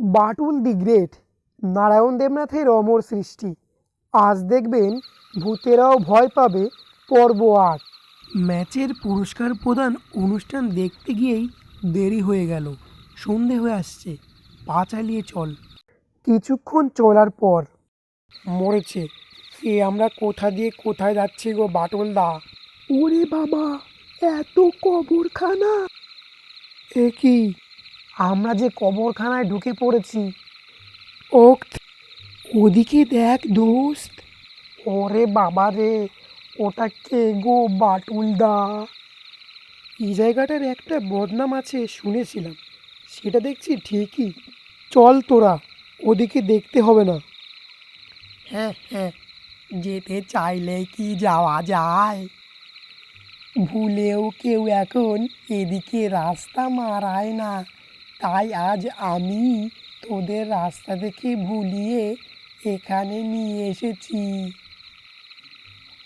Batul the great. Narayan দেবনাথের অমর সৃষ্টি। আজ দেখবেন ভূতেরাও ভয় পাবে পর্ব আট ম্যাচের পুরস্কার প্রদান অনুষ্ঠান দেখতে গিয়েই দেরি হয়ে গেল। সন্ধে হয়ে আসছে। পা চালিয়ে চল। কিছুক্ষণ চলার পর মরেছে। এ আমরা কোথা দিয়ে কোথায় যাচ্ছি গো বাটুল দা? ওরে বাবা, এত কবরখানা! এ কি? আমরা যে কবরখানায় ঢুকে পড়েছি। ও ওদিকে দেখ দোস্ত। ওরে বাবা রে ওটা কে গো বাটুল দা এই জায়গাটার একটা বদনাম আছে শুনেছিলাম। সেটা দেখছি ঠিকই। চল তোরা ওদিকে দেখতে হবে না। হ্যাঁ হ্যাঁ যেতে চাইলে কি যাওয়া যায়? ভুলেও কেউ এখন এদিকে রাস্তা মারায় না। তাই আজ আমি তোদের রাস্তা থেকে ভুলিয়ে এখানে নিয়ে এসেছি।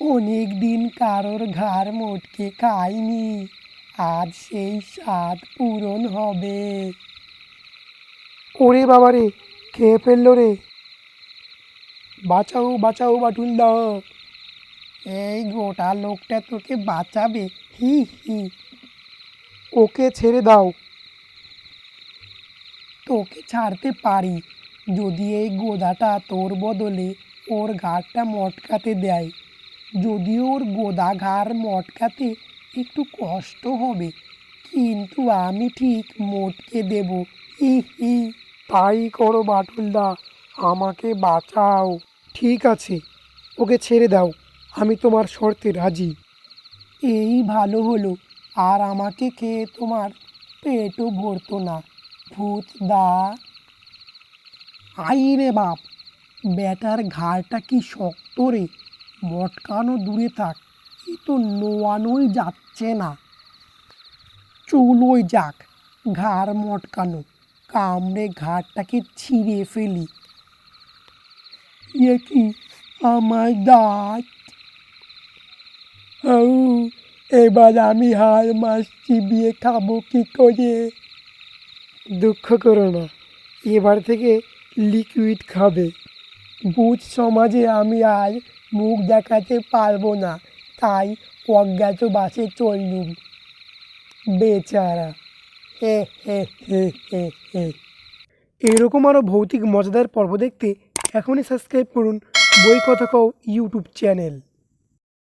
অনেক দিন কারোর ঘাড় মোটকে খাইনি, আজ সেই স্বাদ পূরণ হবে। ওরে বাবা রে, খেয়ে ফেলল রে। বাঁচাও বাঁচাও বাটুল দা। এই গোটা লোকটা তোকে বাঁচাবে, হি হি। ওকে ছেড়ে দাও। তোকে ছাড়তে পারি। যদি এই গোদাটা তোর বদলে ওর ঘাড়টা মটকাতে দেয়। যদিও ওর গোদা ঘাড় মটকাতে একটু কষ্ট হবে, কিন্তু আমি ঠিক মটকে দেব। হি হি তাই করো বাটুলদা, আমাকে বাঁচাও। ঠিক আছে, ওকে ছেড়ে দাও, আমি তোমার শর্তে রাজি। এই ভালো হলো, আর আমাকে খেয়ে তোমার পেটও ভরতো না। ভূত, দা। আই রে বাপ, ব্যাটার ঘাড়টা কি শক্ত রে? মটকানো দূরে থাক, এ তো নোয়ানোই যাচ্ছে না। চুলোই যাক, ঘাড় মটকানো, কামড়ে ঘাড়টাকে ছিঁড়ে ফেলি। এ কি আমার দাঁত? এবার আমি হার মাস চিবিয়ে খাব কি করে? দুঃখ করো না। এবার থেকে লিকুইড খাবে। বুঝ সমাজে আমি আর মুখ দেখাতে পারব না। তাই অজ্ঞাত বাসে চললুম। বেচারা। হে হে হে হে হে। এরকম আরও ভৌতিক মজাদার পর্ব দেখতে এখনই সাবস্ক্রাইব করুন বই কথা কও ইউটিউব চ্যানেল